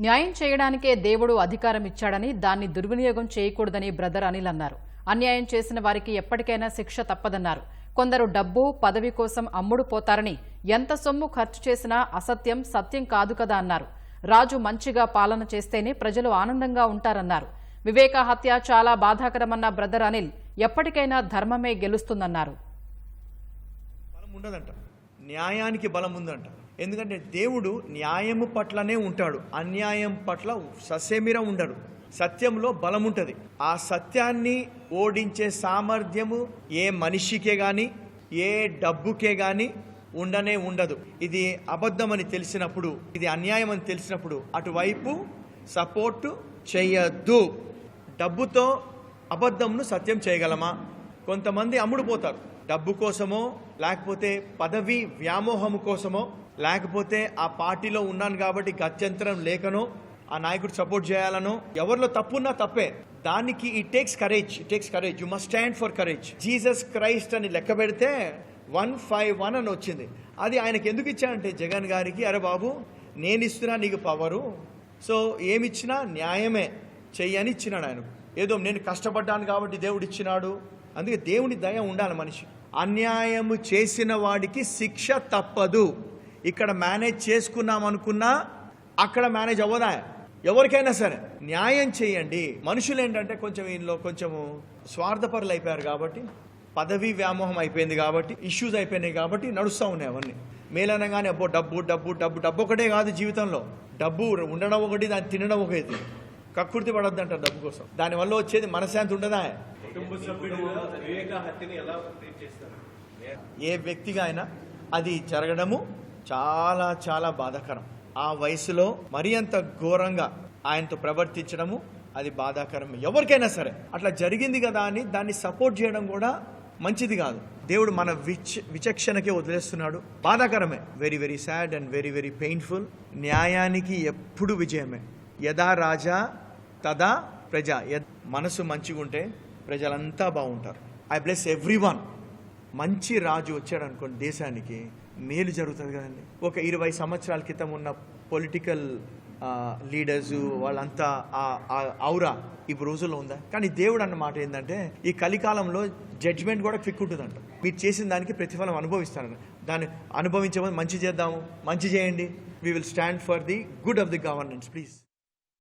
న్యాయం చేయడానికే దేవుడు అధికారం ఇచ్చాడని దాన్ని దుర్వినియోగం చేయకూడదని బ్రదర్ అనిల్ అన్నారు. అన్యాయం చేసిన వారికి ఎప్పటికైనా శిక్ష తప్పదన్నారు. కొందరు డబ్బు పదవి కోసం అమ్ముడు పోతారని ఎంత సొమ్ము ఖర్చు చేసినా అసత్యం సత్యం కాదు కదా అన్నారు. రాజు మంచిగా పాలన చేస్తేనే ప్రజలు ఆనందంగా ఉంటారన్నారు. వివేక హత్య చాలా బాధాకరమన్న బ్రదర్ అనిల్ ఎప్పటికైనా ధర్మమే గెలుస్తుందన్నారు. బలం ఉండదంట. న్యాయానికి బలం ఉందంట. ఎందుకంటే దేవుడు న్యాయము పట్లనే ఉంటాడు. అన్యాయం పట్ల ససేమిర ఉండడు. సత్యంలో బలం ఉంటుంది. ఆ సత్యాన్ని ఓడించే సామర్థ్యము ఏ మనిషికే కానీ ఏ డబ్బుకే కానీ ఉండనే ఉండదు. ఇది అబద్ధమని తెలిసినప్పుడు ఇది అన్యాయం అని తెలిసినప్పుడు అటువైపు సపోర్టు చేయద్దు డబ్బుతో అబద్ధంను సత్యం చేయగలమా? కొంతమంది అమ్ముడుపోతారు. డబ్బు కోసమో లేకపోతే పదవి వ్యామోహము కోసమో లేకపోతే ఆ పార్టీలో ఉన్నాను కాబట్టి గత్యంతరం లేకనో ఆ నాయకుడు సపోర్ట్ చేయాలనో. ఎవరిలో తప్పున్నా తప్పే. దానికి ఈ takes courage it takes courage you must stand for courage Jesus Christ అని లెక్క పెడితే వన్ ఫైవ్ వన్ అని వచ్చింది. అది ఆయనకి ఎందుకు ఇచ్చానంటే జగన్ గారికి అరే బాబు నేను ఇస్తున్నా నీకు పవరు. సో ఏమిచ్చినా న్యాయమే. చెయ్యని ఇచ్చినాడు ఆయన. ఏదో నేను కష్టపడ్డాను కాబట్టి దేవుడు ఇచ్చినాడు. అందుకే దేవుని దయ ఉండాలి మనిషి. అన్యాయము చేసిన వాడికి శిక్ష తప్పదు. ఇక్కడ మేనేజ్ చేసుకున్నాం అనుకున్నా అక్కడ మేనేజ్ అవ్వదా? ఎవరికైనా సరే. న్యాయం చేయండి. మనుషులు ఏంటంటే కొంచెం ఈయనలో కొంచెము స్వార్థపరులు అయిపోయారు కాబట్టి పదవి వ్యామోహం అయిపోయింది కాబట్టి ఇష్యూస్ అయిపోయినాయి కాబట్టి నడుస్తూ ఉన్నాయి అవన్నీ. మేలనగానే అబ్బో డబ్బు డబ్బు డబ్బు డబ్బు ఒకటే కాదు జీవితంలో. డబ్బు ఉండడం ఒకటి దాన్ని తినడం ఒకటి. కక్కుర్తి పడొద్దంట డబ్బు కోసం. దానివల్ల వచ్చేది మనశ్శాంతి ఉండదా? ఏ వ్యక్తిగా అయినా అది జరగడము చాలా చాలా బాధాకరం. ఆ వయసులో మరీ అంత ఘోరంగా ఆయనతో ప్రవర్తించడము అది బాధాకరం. ఎవరికైనా సరే అట్లా జరిగింది కదా అని దాన్ని సపోర్ట్ చేయడం కూడా మంచిది కాదు. దేవుడు మన విచ్ విచక్షణకే వదిలేస్తున్నాడు. బాధాకరమే. Very very sad and very very painful న్యాయానికి ఎప్పుడు విజయమే. యదా రాజా తదా ప్రజ. యద్ మనసు మంచిగుంటే ప్రజలంతా బాగుంటారు. ఐ బ్లెస్ ఎవ్రీ వన్ మంచి రాజు వచ్చాడు అనుకోండి దేశానికి మేలు జరుగుతుంది కదండి. ఒక ఇరవై సంవత్సరాల క్రితం ఉన్న పొలిటికల్ లీడర్స్ వాళ్ళంతా ఆ- ఔరా ఇప్పుడు రోజుల్లో ఉందా? కానీ దేవుడు అన్న మాట ఏంటంటే ఈ కలికాలంలో జడ్జ్మెంట్ కూడా క్విక్ ఉంటుందంట. మీరు చేసిన దానికి ప్రతిఫలం అనుభవిస్తాను దాన్ని అనుభవించే మంచి చేద్దాము మంచి చేయండి. We will stand for the good of the governance please